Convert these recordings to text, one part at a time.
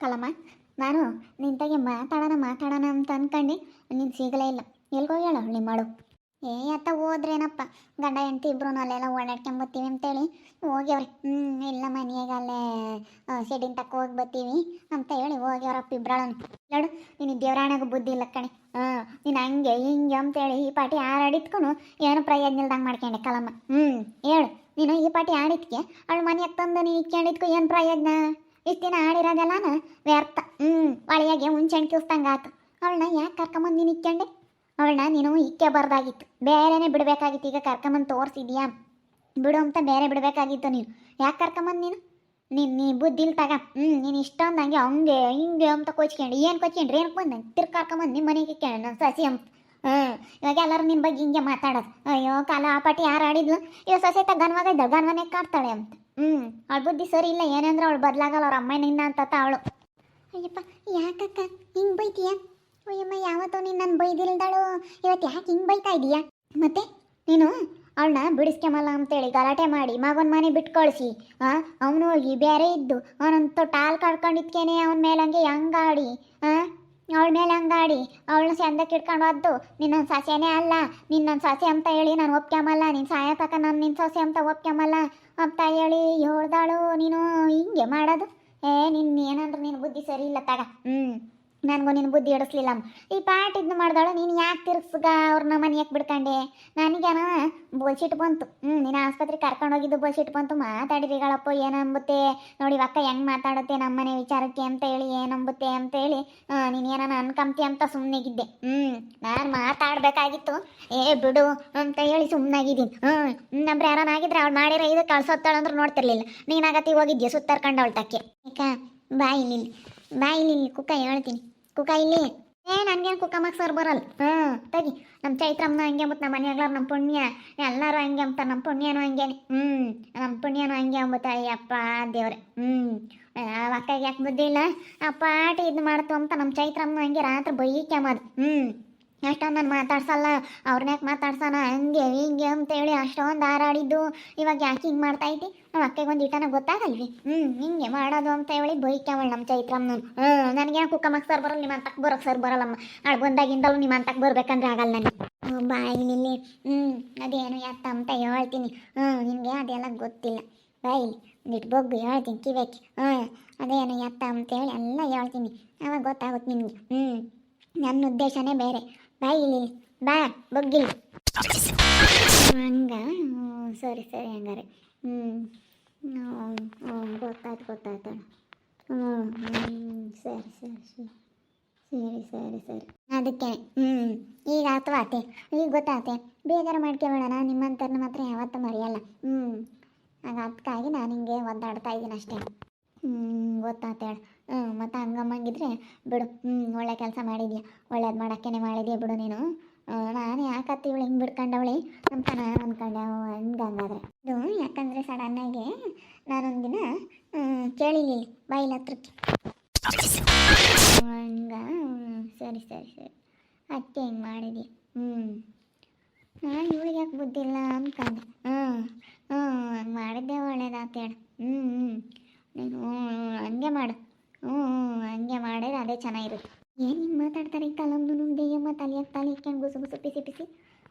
ಕಲಮ್ಮ ನಾನು ನಿಂತಾಗೆ ಮಾತಾಡೋಣ ಮಾತಾಡೋಣ ಅಂತ ಅನ್ಕಂಡು. ನೀನು ಸಿಗಲೇ ಇಲ್ಲ. ಎಲ್ಗೋಗ್ಯಾಳ ಹುಳಿ ಮಾಡು. ಏ, ಅತ್ತ ಹೋದ್ರೇನಪ್ಪ? ಗಂಡ, ಹೆಂಡತಿ ಇಬ್ರು ಅಲ್ಲೆಲ್ಲ ಓಡಾಡ್ಕೊಂಬತ್ತೀವಿ ಅಂತೇಳಿ. ಹೋಗ್ಯವ್ರಿ. ಹ್ಞೂ ಇಲ್ಲ ಮನೆಯಾಗ ಅಲ್ಲೇ ಸಿಡಿನ ತಕ್ಕ ಹೋಗಿ ಬರ್ತೀವಿ ಅಂತ ಹೇಳಿ ಹೋಗ್ಯವ್ರಪ್ಪ ಇಬ್ರಾಳನು. ನೋಡು ನೀನು ದೇವರಾಣಗ ಬುದ್ಧಿ ಇಲ್ಲ ಕಣೆ. ಹಾಂ ನೀನು ಹಂಗೆ, ಹಿಂಗೆ ಅಂತೇಳಿ ಈ ಪಾಟಿ ಆಡಿದ್ಕೊಂಡು ಏನು ಪ್ರಯೋಜನ ಇಲ್ದಂಗೆ ಮಾಡ್ಕೊಂಡೆ ಕಲಮ್ಮ ಹ್ಞೂ ಹೇಳು. ನೀನು ಈ ಪಾಟಿ ಆಡಿದ್ಕೆ ಅವಳು ಮನೆಯಾಗ ತಂದು ನೀನು ಇಕ್ಕೊಂಡಿದ್ಕು ಏನು ಪ್ರಯೋಜನ ಇಷ್ಟು ದಿನ ಆಡಿರೋದೆಲ್ಲನ ವ್ಯರ್ಥ. ಹ್ಞೂ ಒಳೆಯಾಗೆ ಕಿಸ್ದಂಗೆ ಆತು ಅವಳನ್ನ ಯಾಕೆ ಕರ್ಕೊಂಬಂದು ನೀನು ಇಕ್ಕೊಂಡೆ ಅವಳನ್ನ ನೀನು ಇಕ್ಕೆ ಬರ್ದಾಗಿತ್ತು. ಬೇರೆನೇ ಬಿಡಬೇಕಾಗಿತ್ತು, ಈಗ ಕರ್ಕೊಂಬಂದು ತೋರಿಸಿದ್ಯಾ? ಬಿಡು ಅಂತ ಬೇರೆ ಬಿಡಬೇಕಾಗಿತ್ತು ನೀನು. ಯಾಕೆ ಕರ್ಕೊಂಬಂದು ನೀನು? ನೀನು ನೀ ಬುದ್ಧಿಲ್ ತಗ. ಹ್ಞೂ ನೀನು ಇಷ್ಟೊಂದು ಹಂಗೆ ಹಂಗೆ, ಹಿಂಗೆ ಅಂತ ಕೊಚ್ಕೊಂಡು. ಏನು ಕೊಚ್ಕೊಂಡ್ರಿ? ಏನಕ್ಕೆ ಬಂದು? ತಿರ್ಗಿ ಕರ್ಕೊಂಬಂದು ನಿಮ್ಮ ಮನೆಗೆ ಕೇಳ ನಾನು ಸಸಿ ಅಂತ ಇವಾಗ ಎಲ್ಲರೂ ನಿನ್ನ ಬಗ್ಗೆ ಹಿಂಗೆ ಮಾತಾಡೋದು. ಅಯ್ಯೋ, ಕಾಲ ಆ ಪಾಟಿ ಯಾರು ಆಡಿದ್ಲು? ಇವಾಗ ಸೊಸೆ ಗನ್ವಾಗ ಇದ್ದ ಕಾಡ್ತಾಳೆ ಅಂತ. ಹ್ಞೂ ಅವಳ ಬುದ್ಧಿ ಸರಿ ಇಲ್ಲ ಏನಂದ್ರೆ ಅವಳು ಬದಲಾಗಲ್ಲ, ಅವ್ರ ಅಮ್ಮನಿಂದ ಅಂತ ಅವಳು. ಅಯ್ಯಪ್ಪ, ಯಾಕಕ್ಕ? ಹಿಂಗೆ ಬೈತೀಯ? ಅಯ್ಯಮ್ಮ, ಯಾವತ್ತೋ ನೀನು ನನ್ನ ಬೈದಿಲ್ದಾಳು. ಇವತ್ತು ಯಾಕೆ ಹಿಂಗೆ ಬೈತಾ ಇದೀಯಾ? ಮತ್ತೆ? ನೀನು ಅವಳನ್ನ ಬಿಡಿಸ್ಕೊಂಬಲ್ಲ ಅಂತೇಳಿ ಗಲಾಟೆ ಮಾಡಿ ಮಗನ ಮನೆ ಬಿಟ್ಟು ಕಳಿಸಿ ಹಾಂ ಅವನು ಹೋಗಿ ಬೇರೆ ಇದ್ದು. ಅವನಂತ ಟಾಲ್ ಕಾಡ್ಕೊಂಡಿದ್ಕೇನೆ, ಅವನ ಮೇಲಂಗೆ ಹಂಗೆ ಹಂಗಾಡಿ ಹಾಂ ಅವಳ ಮೇಲೆ ಹಂಗಾಡಿ, ಅವಳನ್ನ ಚಂದಕ್ಕೆ ಇಟ್ಕೊಂಡು ಹೋದ್ದು ನಿನ್ನ ಸಸ್ಯನೇ ಅಲ್ಲ ನಿನ್ನ ಸೊಸೆ ಅಂತ ಹೇಳಿ ನಾನು ಒಪ್ಕೊಂಬಲ್ಲ ನಿನ್ನ ಸಾಯ ತಕ ನಾನು ನಿನ್ನ ಸೊಸೆ ಅಂತ ಒಪ್ಕೊಂಬಲ್ಲ ಅಂತ ಹೇಳಿ ಹೇಳ್ದಾಳು ನೀನು, ಹಿಂಗೆ ಮಾಡೋದು? ಏ ನಿನ್ನ ಏನಂದ್ರೆ ನಿನ್ನ ಬುದ್ಧಿ ಸರಿ ಇಲ್ಲ ತಗ. ಹ್ಞೂ ನನಗೂ ನಿನ್ನ ಬುದ್ಧಿ ಹಿಡಿಸ್ಲಿಲ್ಲ ಈ ಪಾಟ್ ಇದನ್ನ ಮಾಡ್ದಾಳು ನೀನು ಯಾಕೆ ತಿರ್ಸ್ಗ ಅವ್ರನ್ನ ಮನೆಯಾಕೆ ಬಿಡ್ಕಂಡೆ? ನನಗೇನ ಬೋಲ್ಸಿಟ್ ಬಂತು. ಹ್ಞೂ ನೀನು ಆಸ್ಪತ್ರೆಗೆ ಕರ್ಕೊಂಡು ಹೋಗಿದ್ದು ಬೋಲ್ಸಿಟ್ ಬಂತು ಮಾತಾಡಿರಿಗಳಪ್ಪ ಏನಂಬುತ್ತೆ? ನೋಡಿ ಅಕ್ಕ ಹೆಂಗೆ ಮಾತಾಡುತ್ತೆ ನಮ್ಮನೆ ವಿಚಾರಕ್ಕೆ ಅಂತ ಹೇಳಿ, ಏನಂಬುತ್ತೆ ಅಂತ ಹೇಳಿ ನೀನು ಏನಾನ ಅನ್ಕಂತಿ ಅಂತ ಸುಮ್ಮನೆಗಿದ್ದೆ ಹ್ಞೂ ನಾನು ಮಾತಾಡಬೇಕಾಗಿತ್ತು. ಏ, ಬಿಡು ಅಂತ ಹೇಳಿ ಸುಮ್ಮನಾಗಿದ್ದೀನಿ ಹ್ಞೂ ನಮ್ಮ ಯಾರಾನಾಗಿದ್ರೆ ಅವ್ಳು ಮಾಡಿರೋ ಇದು ಕಳ್ಸೋತ್ತಾಳಂದ್ರೆ ನೋಡ್ತಿರ್ಲಿಲ್ಲ. ನೀನಾಗತ್ತಿ ಹೋಗಿದ್ಯಾ ಸುತ್ತರ್ಕೊಂಡು ತಕ್ಕೆ? ಬಾಯಿ ಬಾ ಇಲ್ಲಿ ಬಾ ಇಲ್ಲಿ ಕುಕ್ಕ ಹೇಳ್ತೀನಿ. ಕುಕ್ಕ ಇಲ್ಲಿ. ಏ, ನನಗೇನು ಕುಕ್ಕ ಸರ್ ಬರಲ್ಲ ಹಾಂ, ತಗಿ. ನಮ್ಮ ಚೈತ್ರಮ್ಮನ ಹಂಗೆ ಮತ್ತು ನಮ್ಮ ಮನೆಯಾಗ್ಲಾರ ನಮ್ಮ ಪುಣ್ಯ. ಎಲ್ಲರೂ ಹಂಗೆ ಅಂತಾರೆ ನಮ್ಮ ಪುಣ್ಯನೂ ಹಂಗೇನೆ. ಹ್ಞೂ ನಮ್ಮ ಪುಣ್ಯನೂ ಹಂಗೆ ಅಂಬುತ್ತ ಅಪ್ಪ ದೇವ್ರೆ. ಹ್ಞೂ ಅಕ್ಕಗೆ ಯಾಕೆ ಬುದ್ಧಿ ಇಲ್ಲ? ಆ ಪಾಟಿ ಇದು ಮಾಡ್ತು ಅಂತ ನಮ್ಮ ಚೈತ್ರಮ್ಮನ ಹಂಗೆ ರಾತ್ರಿ ಬೈಕ್ಯಾಮದು ಹ್ಞೂ ಅಷ್ಟೊಂದು ನಾನು ಮಾತಾಡ್ಸಲ್ಲ ಅವ್ರನ್ಯಾಕೆ ಮಾತಾಡ್ಸೋಣ ಹಂಗೆ ಹಿಂಗೆ ಅಂತೇಳಿ ಅಷ್ಟೊಂದು ಹಾರಾಡಿದ್ದು. ಇವಾಗ ಯಾಕೆ ಹಿಂಗೆ ಮಾಡ್ತಾ ಐತಿ ನಮ್ಮ ಅಕ್ಕಿಗೆ ಒಂದು ಇಟನ ಗೊತ್ತಾಗಲ್ವಿ? ಹ್ಞೂ ಹಿಂಗೆ ಮಾಡೋದು ಅಂತ ಹೇಳಿ ಬೈಕ್ಯಾವಳು ನಮ್ಮ ಚೈತ್ರಮ್ಮನ ಹ್ಞೂ ನನಗೆ ಕುಕ್ಕಮ್ಮಕ್ಕೆ ಸರ್ ಬರಲ್ಲ ನಿಮ್ಮ ಅಂತಕ್ಕೆ ಬರೋಕ್ಕೆ ಸರ್ ಬರಲ್ಲಮ್ಮ. ನಾಳೆ ಬಂದಾಗಿಂದಲೂ ನಿಮ್ಮ ಅಂತಕ್ಕೆ ಬರ್ಬೇಕಂದ್ರೆ ಆಗಲ್ಲ ನನಗೆ ಬಾಯಿ ನಿಲ್ಲಿ. ಹ್ಞೂ ಅದೇನು ಎತ್ತ ಅಂತ ಹೇಳ್ತೀನಿ. ಹ್ಞೂ ನಿನಗೆ ಅದೆಲ್ಲ ಗೊತ್ತಿಲ್ಲ. ಬಾಯಿಲಿ ಒಂದಿಟ್ಟು ಬೊಗ್ಗು ಹೇಳ್ತೀನಿ, ಕಿವಿಯಾಕಿ. ಹ್ಞೂ ಅದೇನು ಎತ್ತ ಅಂತೇಳಿ ಎಲ್ಲ ಹೇಳ್ತೀನಿ. ಅವಾಗ ಗೊತ್ತಾಗುತ್ತೆ ನಿಮಗೆ ಹ್ಞೂ ನನ್ನ ಉದ್ದೇಶನೇ ಬೇರೆ. ಬಾಯಿ ಇಲ್ಲಿ. ಬಾ ಬಗ್ಗಿಲ್ಲ ಹಂಗ? ಸರಿ ಸರಿ ಹಂಗಾರೆ. ಹ್ಞೂ ಗೊತ್ತಾಯ್ತು ಗೊತ್ತಾಯ್ತು. ಹ್ಞೂ ಸರಿ ಸರಿ ಸರಿ. ಸರಿ ಸರಿ ಸರಿ. ಅದಕ್ಕೆ ಹ್ಞೂ ಈಗ ಅಥವಾ ಆತೆ ಈಗ ಗೊತ್ತಾತೆ ಬೇಜಾರು ಮಾಡ್ಕೊಬೇಡಣ ನಿಮ್ಮಂತರನ್ನ ಮಾತ್ರ ಯಾವತ್ತೂ ಮರೆಯಲ್ಲ. ಹ್ಞೂ ಅದಕ್ಕಾಗಿ ನಾನು ಹಿಂಗೆ ಒದ್ದಾಡ್ತಾ ಇದ್ದೀನಿ ಅಷ್ಟೇ. ಹ್ಞೂ ಗೊತ್ತಾತ ಹೇಳು. ಹ್ಞೂ, ಮತ್ತು ಹಂಗಮ್ಮಂಗಿದ್ರೆ ಬಿಡು. ಹ್ಞೂ, ಒಳ್ಳೆ ಕೆಲಸ ಮಾಡಿದ್ಯಾ? ಒಳ್ಳೇದು ಮಾಡೋಕ್ಕೇನೆ ಮಾಡಿದ್ಯಾ ಬಿಡು ನೀನು? ನಾನು ಯಾಕತ್ತಿ ಇವಳು ಹಿಂಗೆ ಬಿಡ್ಕೊಂಡವಳಿ? ಅಂತ ನಾನು ಅಂದ್ಕೊಂಡೆ ಹಂಗೆ ಹಂಗಾದ್ರೆ. ಇದು ಯಾಕಂದರೆ ಸಡನ್ನಾಗಿ ನಾನೊಂದಿನ ಕೇಳಿಲಿಲ್ಲ ಬಾಯಿಲ ಹತ್ರ ಹಂಗ ಸರಿ ಸರಿ ಸರಿ. ಅತ್ತೆ ಹಿಂಗೆ ಮಾಡಿದ್ಯಾ? ಹ್ಞೂ. ನಾನು ಇವಳಿಗೆ ಯಾಕೆ ಬುದ್ಧಿಲ್ಲ ಅಂದ್ಕೊಂಡೆ ಹ್ಞೂ ಹ್ಞೂ ಮಾಡಿದ್ದೆ ಒಳ್ಳೇದಾತ ಹೇಳು. ಹ್ಞೂ ಹ್ಞೂ. ನೀನು ಹಂಗೆ ಮಾಡು. ಹ್ಞೂ ಹಂಗೆ ಮಾಡಿದ್ರೆ ಅದೇ ಚೆನ್ನಾಗಿರುತ್ತೆ. ಏನು ಹಿಂಗೆ ಮಾತಾಡ್ತಾರೆ ಕಲಮ್ದು ನುಂಗ್ದೆಯಮ್ಮ ತಲೆಯಾಗ ತಲೆ ಇಟ್ಕೊಂಡು ಗುಸು ಗುಸು ಪಿಸಿ ಪಿಸಿ.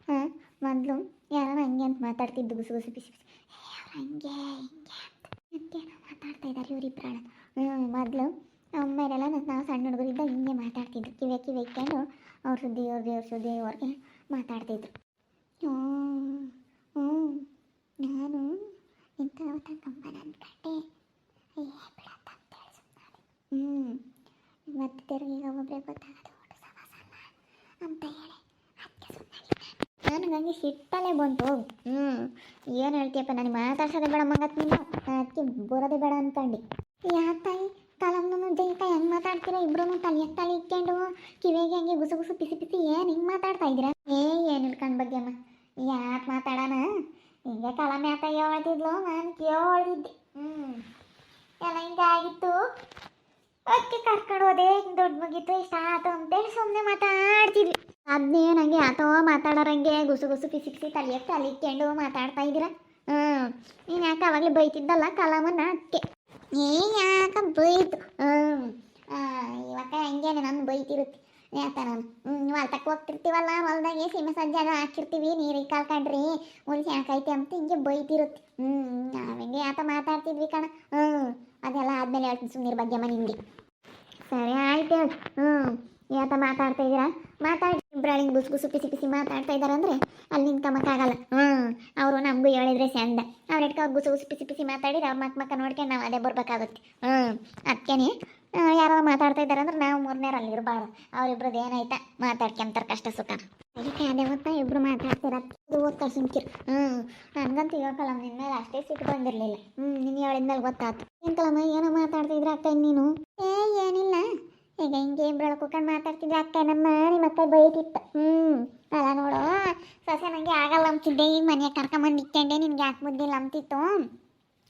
ಹಾಂ, ಮೊದಲು ಯಾರು ಹಂಗೆ ಅಂತ ಮಾತಾಡ್ತಿದ್ದು ಗುಸು ಗುಸು ಪಿಸಿ ಪಿಸಿ. ಹಂಗೆ, ಹಿಂಗೆ ಅಂತ. ಮಾತಾಡ್ತಾ ಇದ್ದಾರೆ ಇವರಿಬ್ಬರಾಳ ಹ್ಞೂ ಮೊದಲು ಅಮ್ಮೇಲೆಲ್ಲ ನಾವು ಸಣ್ಣ ಹುಡುಗರಿದ್ದ ಹಿಂಗೆ ಮಾತಾಡ್ತಿದ್ರು. ಕಿವೆ ಕಿವೆ ಇಟ್ಕೊಂಡು ಅವ್ರ ಸುದ್ದಿ, ಅವ್ರ ದೇವ್ರ ಸುದ್ದಿ, ಅವ್ರಿಗೆ ಮಾತಾಡ್ತಿದ್ರು. ಹ್ಞೂ ಹ್ಞೂ ನಾನು ಇಂಥ ಏ ಬಿಡತ್ತ ಅಂತೇಳಿ ಸುಮ್ಮನೆ ಹ್ಞೂ ಮತ್ತೆ ತಿರುಗಿ ಒಬ್ಬೊಬ್ಬರೇ ಗೊತ್ತಾಗೋದು ಅಂತ ಹೇಳಿ. ನನಗೆ ಹಂಗೆ ಸಿಟ್ಟಲ್ಲೇ ಬಂತು. ಹ್ಞೂ ಏನು ಹೇಳ್ತೀಯಪ್ಪ, ನನಗೆ ಮಾತಾಡ್ಸೋದೇ ಬೇಡ ಮಗತ್ ನೀನು. ಅದಕ್ಕೆ ಬರೋದೇ ಬೇಡ ಅನ್ಕಂಡು. ಯಾಕೆ ತಾಯಿ ಕಲಂನು ಜೈಕ ಹೆಂಗೆ ಮಾತಾಡ್ತೀರಾ ಇಬ್ಬರೂ ತಲೆ ತಲೆ ಇಟ್ಕೊಂಡು ಕಿವಿಗೆ ಹಂಗೆ ಗುಸು ಗುಸು ಪಿಸಿ ಪಿಸಿ ಏನು ಹಿಂಗೆ ಮಾತಾಡ್ತಾ ಇದ್ದೀರಾ? ಏ, ಏನು ಇಳ್ಕೊಂಡು ಬಗ್ಗೆ ಅಮ್ಮ. ಯಾಕೆ ಮಾತಾಡೋಣ? ಹಿಂಗೆ ಕಲ ಮ್ಯಾತ ಹೇಳ್ತಿದ್ಲು ನಾನು ಕೇಳಿದ್ದೆ ಹ್ಞೂ ಎಲ್ಲ ಹಿಂಗೆ ಆಗಿತ್ತು ಅದಕ್ಕೆ ಕರ್ಕೊಂಡು ಹೋದೆ. ಹಿಂಗೆ ದೊಡ್ಡ ಮುಗೀತು. ಇಷ್ಟ ಆತು ಅಂತೇಳಿ ಸುಮ್ಮನೆ ಮಾತಾಡ್ತಿದ್ವಿ. ಅದನ್ನೇ ನನಗೆ ಆತೋ ಮಾತಾಡೋರಂಗೆ ಗುಸು ಗುಸು ಪಿಸಿಕ್ಸಿ ಪಿಸಿ ತಲೆಗೆ ತಲೆ ಇಟ್ಕೊಂಡು ಮಾತಾಡ್ತಾ ಇದ್ದೀರ? ಹ್ಞೂ ನೀನು ಯಾಕೆ ಅವಾಗಲೇ ಬೈತಿದ್ದಲ್ಲ ಕಲಾಮನ್ನ ಅದಕ್ಕೆ ಏ ಯಾಕೆ ಬೈತು ಹ್ಞೂ ಬೈತಿರುತ್ತೆ ಯಾತ ನಾನು ಹ್ಞೂ ಹೊಲ್ತಕ್ಕೆ ಹೋಗ್ತಿರ್ತೀವಲ್ಲ ಹೊಲ್ದಾಗೆ ಸೀಮೆ ಸಜ್ಜಾಗ ಹಾಕಿರ್ತೀವಿ. ನೀರಿಗೆ ಕಳ್ಕೊಂಡ್ರಿ ಉಳಿಸಿ ಹಾಕೈತೆ ಅಂತ ಹಿಂಗೆ ಬೈತಿರುತ್ತೆ ಹ್ಞೂ ನಾವಿಂಗೆ ಆತ ಮಾತಾಡ್ತಿದ್ವಿ ಕಣ. ಹ್ಞೂ ಅದೆಲ್ಲ ಆದ್ಮೇಲೆ ಹೇಳ್ತೀನಿ ಸುಮ್ಮನೆ ಬಗ್ಗೆ ನಿಮಗೆ ಸರಿ, ಆಯ್ತು ಹ್ಞೂ ಯಾತ ಮಾತಾಡ್ತಾ ಇದ್ದೀರಾ? ಮಾತಾಡಿ. ಇಬ್ಬರಳಿಂಗ್ ಗುಸು ಗುಸು ಪಿಸಿ ಮಾತಾಡ್ತಾ ಇದ್ದಾರೆ ಅಂದರೆ ಅಲ್ಲಿ ನಿಂತ್ಕೊಂಬಕ್ಕಾಗಲ್ಲ ಹ್ಞೂ ಅವರು ನಮಗೂ ಹೇಳಿದ್ರೆ ಚಂದ. ಅವ್ರ ಇಟ್ಕೊ ಗುಸು ಗುಸು ಪಿಸಿ ಪಿಸಿ ಮಾತಾಡಿದ್ರೆ ಅವ್ರ ಮಕ್ಕ ಮಕ್ಕ ನೋಡ್ಕೊಂಡು ನಾವು ಅದೇ ಬರಬೇಕಾಗುತ್ತೆ. ಹ್ಞೂ ಅದಕ್ಕೇನೆ ಯಾರೋ ಮಾತಾಡ್ತಾ ಇದ್ದಾರೆ ಅಂದ್ರೆ ನಾವು ಮೂರನೇರು ಅಲ್ಲಿ ಇರಬಾರ್ದು. ಅವ್ರಿಬ್ರದ್ದು ಏನಾಯ್ತ ಮಾತಾಡ್ಕೊಂತಾರೆ ಕಷ್ಟ ಸುಖ. ಅದಕ್ಕೆ ಅದೇ ಗೊತ್ತಾ ಇಬ್ರು ಮಾತಾಡ್ತೀರ. ಇದು ಓದ್ತಾ ಸುಮ್ಕಿರ್. ಹ್ಞೂ ನನಗಂತೂ ಹೇಳ್ಕಲ್ಲ ನಿನ್ನ ಮೇಲೆ ಅಷ್ಟೇ ಸಿಟ್ಟು ಬಂದಿರಲಿಲ್ಲ. ಹ್ಞೂ ನೀನು ಹೇಳಿದ್ಮೇಲೆ ಗೊತ್ತಾಯ್ತು ಏನು ಏನೋ ಮಾತಾಡ್ತಿದ್ರ ಅಕ್ಕ ನೀನು ಏ, ಏನಿಲ್ಲ. ಈಗ ಹಿಂಗೆ ಇಬ್ಬರೊಳ ಕೂತ್ಕೊಂಡು ಮಾತಾಡ್ತಿದ್ರೆ ಅಕ್ಕ ನಮ್ಮ ನಿಮ್ಮ ಅಕ್ಕ ಬೈತಿತ್ತು. ಹ್ಞೂ ಅಲ್ಲ ನೋಡು, ಸೊಸೆ ನನಗೆ ಆಗಲ್ಲ ಅಂತಿದ್ದೆ. ಈಗ ಮನೆಗೆ ಕರ್ಕೊಂಬಂದು ಇಟ್ಕೊಂಡೆ ನಿನ್ಗೆ ಯಾಕೆ ಬುದ್ಧಿಲ್ಲ ಅಂತಿತ್ತು.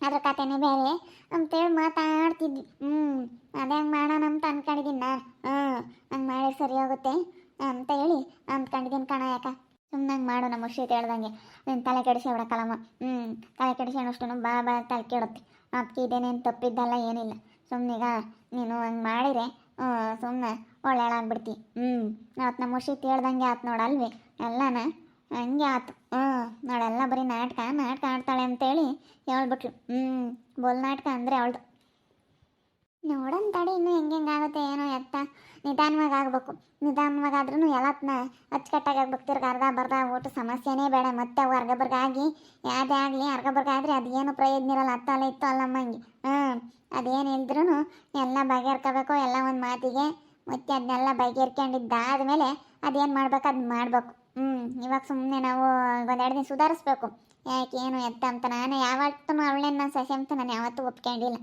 ಅದ್ರ ಕತೆನೇ ಬೇರೆ. ಅಂತೇಳಿ ಮಾತಾಡ್ತಿದ್ವಿ. ಹ್ಞೂ ಅದೇ ಹಂಗೆ ಮಾಡೋಣ ಅಂತ ಅನ್ಕೊಂಡಿದ್ದೀನಿ ನಾನು ಹ್ಞೂ ಹಂಗೆ ಮಾಡಿ ಸರಿ ಹೋಗುತ್ತೆ. ಅಂತ ಹೇಳಿ ಅಂದ್ಕೊಂಡಿದ್ದೀನಿ ಕಣ ಯಾಕ? ಸುಮ್ಮನೆ ಹಂಗೆ ಮಾಡು ನಮ್ಮ ಶೀತ ಹೇಳ್ದಂಗೆ. ನೀನು ತಲೆ ಕೆಡಿಸಿ ಬಿಡಕ್ಕಲ್ಲಮ್ಮ ಹ್ಞೂ ತಲೆ ಕೆಡಿಸ್ಕೊಂಡಷ್ಟು ಬಾ ಬಾ ತಲೆ ಕೆಡುತ್ತೆ. ಅದಕ್ಕೆ ಇದೇನೇನು ತಪ್ಪಿದ್ದಲ್ಲ, ಏನಿಲ್ಲ. ಸುಮ್ಮನೀಗ ನೀನು ಹಂಗೆ ಮಾಡಿದ್ರೆ ಸುಮ್ಮನೆ ಒಳ್ಳೆಯಾಗ್ಬಿಡ್ತಿ ಹ್ಞೂ ಅವತ್ತು ನಮ್ಮ ಶೀತ ಹೇಳ್ದಂಗೆ ಆತು ನೋಡಲ್ವಿ? ಎಲ್ಲನ? ಹಂಗೆ ಆತು. ಹ್ಞೂ ನೋಡೆಲ್ಲ ಬರೀ ನಾಟಕ ನಾಟಕ ಆಡ್ತಾಳೆ ಅಂತೇಳಿ ಹೇಳ್ಬಿಟ್ಲು. ಹ್ಞೂ ಬೋಲ್ ನಾಟಕ ಅಂದರೆ ಅವಳ್ದು. ನೋಡೋಣ ತಡಿ, ಇನ್ನು ಹೆಂಗೆ ಆಗುತ್ತೆ, ಏನೋ ಎತ್ತ. ನಿಧಾನವಾಗಿ ಆಗ್ಬೇಕು. ನಿಧಾನವಾಗಿ ಆದ್ರೂ ಎಲ್ಲತ್ನ ಅಚ್ಚುಕಟ್ಟಾಗಿ ಆಗ್ಬೇಕು. ತಿರ್ಗ ಅರ್ಧ ಬರ್ದ ಊಟ ಸಮಸ್ಯೆನೇ ಬೇಡ. ಮತ್ತೆ ಅವು ಅರ್ಗಬರ್ಗಾಗಿ ಯಾವುದೇ ಆಗಲಿ ಅರ್ಗಬರ್ಗ ಆದರೆ ಅದೇನು ಪ್ರಯೋಜನ ಇರಲ್ಲ. ಅತ್ತಲ್ಲ ಇತ್ತು ಅಲ್ಲಮ್ಮಂಗೆ ಹ್ಞೂ ಅದೇನು ಇಲ್ದ್ರೂ ಎಲ್ಲ ಬಗೆಹರ್ಕೋಬೇಕು. ಎಲ್ಲ ಒಂದು ಮಾತಿಗೆ ಮತ್ತೆ ಅದನ್ನೆಲ್ಲ ಬಗೆಹರ್ಕೊಂಡಿದ್ದಾದ್ಮೇಲೆ ಅದೇನು ಮಾಡ್ಬೇಕು ಅದು ಮಾಡಬೇಕು. ಹ್ಞೂ ಇವಾಗ ಸುಮ್ಮನೆ ನಾವು ಒಂದೆರಡು ದಿನ ಸುಧಾರಿಸ್ಬೇಕು. ಯಾಕೆ ಏನು ಎತ್ತ ಅಂತ ನಾನು ಯಾವತ್ತೂ ಅವಳನ್ನ ನಾನು ಸಸಿ ಅಂತ ನಾನು ಯಾವತ್ತೂ ಒಪ್ಕೊಂಡಿಲ್ಲ.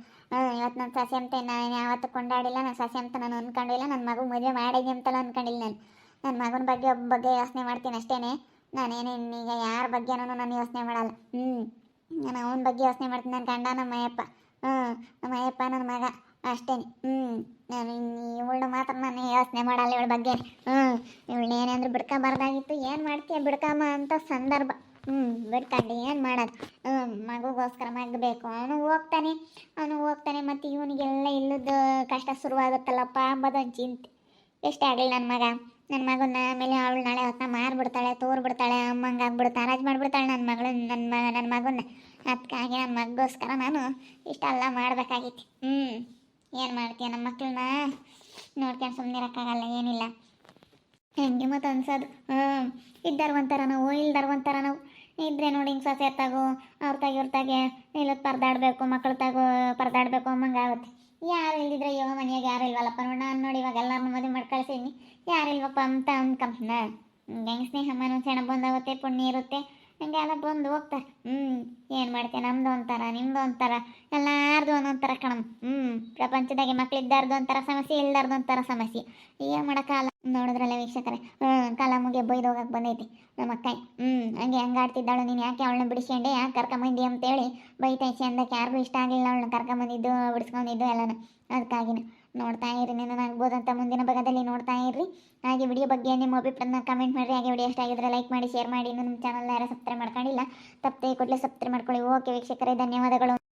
ಇವತ್ತು ನನ್ನ ಸಸಿ ಅಂತ ನಾನು ಯಾವತ್ತೂ ಕೊಂಡಾಡಿಲ್ಲ, ನನ್ನ ಸಸಿ ಅಂತ ನಾನು ಅಂದ್ಕೊಂಡಿಲ್ಲ ನನ್ನ ಮಗು ಮದುವೆ ಮಾಡಿದ್ದೆ ಅಂತಲೂ ಅಂದ್ಕೊಂಡಿಲ್ಲ ನಾನು. ನನ್ನ ಮಗನ ಬಗ್ಗೆ ಒಬ್ಬ ಬಗ್ಗೆ ಯೋಚನೆ ಮಾಡ್ತೀನಿ ಅಷ್ಟೇ ನಾನೇನು ಈಗ ಯಾರ ಬಗ್ಗೆ ನಾನು ಯೋಚನೆ ಮಾಡಲ್ಲ. ಹ್ಞೂ ನಾನು ಅವನ ಬಗ್ಗೆ ಯೋಚನೆ ಮಾಡ್ತೀನಿ, ನನ್ನ ಗಂಡ ನಮ್ಮ ಅಯ್ಯಪ್ಪ. ಹ್ಞೂ ನಮ್ಮ ಅಯ್ಯಪ್ಪ ನನ್ನ ಮಗ ಅಷ್ಟೇ ಹ್ಞೂ ನಾನು ಇವಳು ಮಾತ್ರ ನಾನು ಯೋಚನೆ ಮಾಡಲ್ಲ ಇವಳ ಬಗ್ಗೆ ಹ್ಞೂ ಇವಳನ್ನ ಏನಂದ್ರೆ ಬಿಡ್ಕೊಬಾರ್ದಾಗಿತ್ತು ಏನು ಮಾಡ್ತೀಯ ಬಿಡ್ಕಮ್ಮ ಅಂತ ಸಂದರ್ಭ. ಹ್ಞೂ ಬಿಡ್ತಾನೆ ಏನು ಮಾಡೋದು? ಮಗುಗೋಸ್ಕರ ಮಗ್ಬೇಕು. ಅವನು ಹೋಗ್ತಾನೆ ಅವನು ಹೋಗ್ತಾನೆ, ಮತ್ತು ಇವನಿಗೆಲ್ಲ ಇಲ್ಲದ ಕಷ್ಟ ಶುರುವಾಗುತ್ತಲ್ಲಪ್ಪ ಅಂಬೋದೊಂದು ಚಿಂತೆ. ಎಷ್ಟೇ ಆಗಲಿ ನನ್ನ ಮಗ ನನ್ನ ಮಗನ ಆಮೇಲೆ ಅವಳು ನಾಳೆ ಹೊತ್ತ ಮಾರ್ಬಿಡ್ತಾಳೆ ತೋರ್ ಬಿಡ್ತಾಳೆ ಅಮ್ಮಂಗೆ ಆಗ್ಬಿಡ್ತಾ ಹರಾಜ್ ಮಾಡಿಬಿಡ್ತಾಳೆ ನನ್ನ ಮಗಳು ನನ್ನ ಮಗ ನನ್ನ ಮಗನ್ನ. ಅದಕ್ಕಾಗಿ ನನ್ನ ಮಗಗೋಸ್ಕರ ನಾನು ಇಷ್ಟೆಲ್ಲ ಮಾಡಬೇಕಾಗಿತ್ತು. ಹ್ಞೂ ಏನು ಮಾಡ್ತೀಯ ನಮ್ಮ ಮಕ್ಕಳನ್ನ ನೋಡ್ಕೊಂಡು ಸುಮ್ಮನೆ ಇರೋಕ್ಕಾಗಲ್ಲ, ಏನಿಲ್ಲ. ಹೆಂಗೆ ಮತ್ತು ಅನ್ಸೋದು? ಹ್ಞೂ ಇದ್ದಾರ ಒಂಥರ ನಾವು ಇಲ್ದಾರ ಒಂಥರ ನಾವು ಇದ್ರೆ ನೋಡಿ ಹಿಂಗೆ ಸೊಸೆ ತಗೋ, ಅವ್ರ ತಾಗಿ ಇವ್ರ ತಾಗೆ ಇಲ್ಲ ಪರದಾಡಬೇಕು ಮಕ್ಕಳು ತಾಗು ಪರದಾಡಬೇಕು ಅಮ್ಮಂಗಾಗುತ್ತೆ ಯಾರು ಇಲ್ದಿದ್ರೆ ಯೋ ಮನೆಯಾಗ ಯಾರು ಇಲ್ವಲ್ಲಪ್ಪ ನೋಡಿ, ನಾನು ನೋಡಿ ಇವಾಗ ಎಲ್ಲರನ್ನ ಮದುವೆ ಮಾಡಿ ಕಳ್ಸೀನಿ. ಯಾರು ಇಲ್ವಪ್ಪ ಅಂತ ಅಂದ್ಕೊಂಬ ಹೆಂಗೆ ಸ್ನೇಹ ಮನಸ್ಸೆಣ ಬಂದಾಗುತ್ತೆ, ಪುಣ್ಯ ಇರುತ್ತೆ. ಹಂಗೆ ಎಲ್ಲ ಬಂದು ಹೋಗ್ತಾರೆ ಹ್ಞೂ ಏನು ಮಾಡ್ತೀಯ ನಮ್ದು ಒಂಥರ, ನಿಮ್ದು ಒಂಥರ. ಎಲ್ಲಾರ್ದು ಒಂದೊಂಥರ ಕಣಮ್ ಹ್ಞೂ ಪ್ರಪಂಚದಾಗೆ ಮಕ್ಳು ಇದ್ದಾರ್ದು ಒಂಥರ ಸಮಸ್ಯೆ, ಇಲ್ದಾರ್ದು ಒಂಥರ ಸಮಸ್ಯೆ. ಏನು ಮಾಡೋಕ್ಕಾಗಲ್ಲ ನೋಡಿದ್ರಲ್ಲ ವೀಕ್ಷಕರೇ. ಹ್ಞೂ ಕಾಲ ಮುಗಿ ಬೈದು ಹೋಗಕ್ಕೆ ಬಂದೈತಿ. ನಮ್ಮ ಅಕ್ಕ ಹ್ಞೂ ಹಂಗೆ ಹಂಗೆ ಆಡ್ತಿದ್ದಾಳು ನೀನು ಯಾಕೆ ಅವಳನ್ನ ಬಿಡಿಸ್ಕೊಂಡೆ? ಯಾಕೆ ಕರ್ಕೊಂಬಂದಿ ಅಂತೇಳಿ ಬೈತೈಸಿ ಅಂದಕ್ಕೆ ಯಾರಿಗೂ ಇಷ್ಟ ಆಗಲಿಲ್ಲ ಅವಳನ್ನ ಕರ್ಕೊಂಬಂದಿದ್ದು, ಬಿಡಿಸ್ಕೊಂಡಿದ್ದು ಎಲ್ಲನೂ. ಅದಕ್ಕಾಗಿನ ನೋಡ್ತಾ ಇರಿ ನೀನು ಆಗ್ಬೋದಂತ ಮುಂದಿನ ಭಾಗದಲ್ಲಿ ನೋಡ್ತಾ ಇರ್ರಿ. ಹಾಗೆ ವಿಡಿಯೋ ಬಗ್ಗೆ ನಿಮ್ಮ ಅಭಿಪ್ರಾಯನ ಕಮೆಂಟ್ ಮಾಡಿರಿ. ಹಾಗೆ ವಿಡಿಯೋ ಇಷ್ಟ ಆಗಿದ್ರೆ ಲೈಕ್ ಮಾಡಿ, ಶೇರ್ ಮಾಡಿ. ಇನ್ನು ನಮ್ಮ ಚಾನಲ್ ಯಾರು ಸಬ್ಸ್ಕ್ರೈಬ್ ಮಾಡ್ಕೊಂಡಿಲ್ಲ, ತಪ್ಪದೆ ಕೂಡಲೇ ಸಬ್ಸ್ಕ್ರೈಬ್ ಮಾಡ್ಕೊಳ್ಳಿ. ಓಕೆ ವೀಕ್ಷಕರೇ, ಧನ್ಯವಾದಗಳು.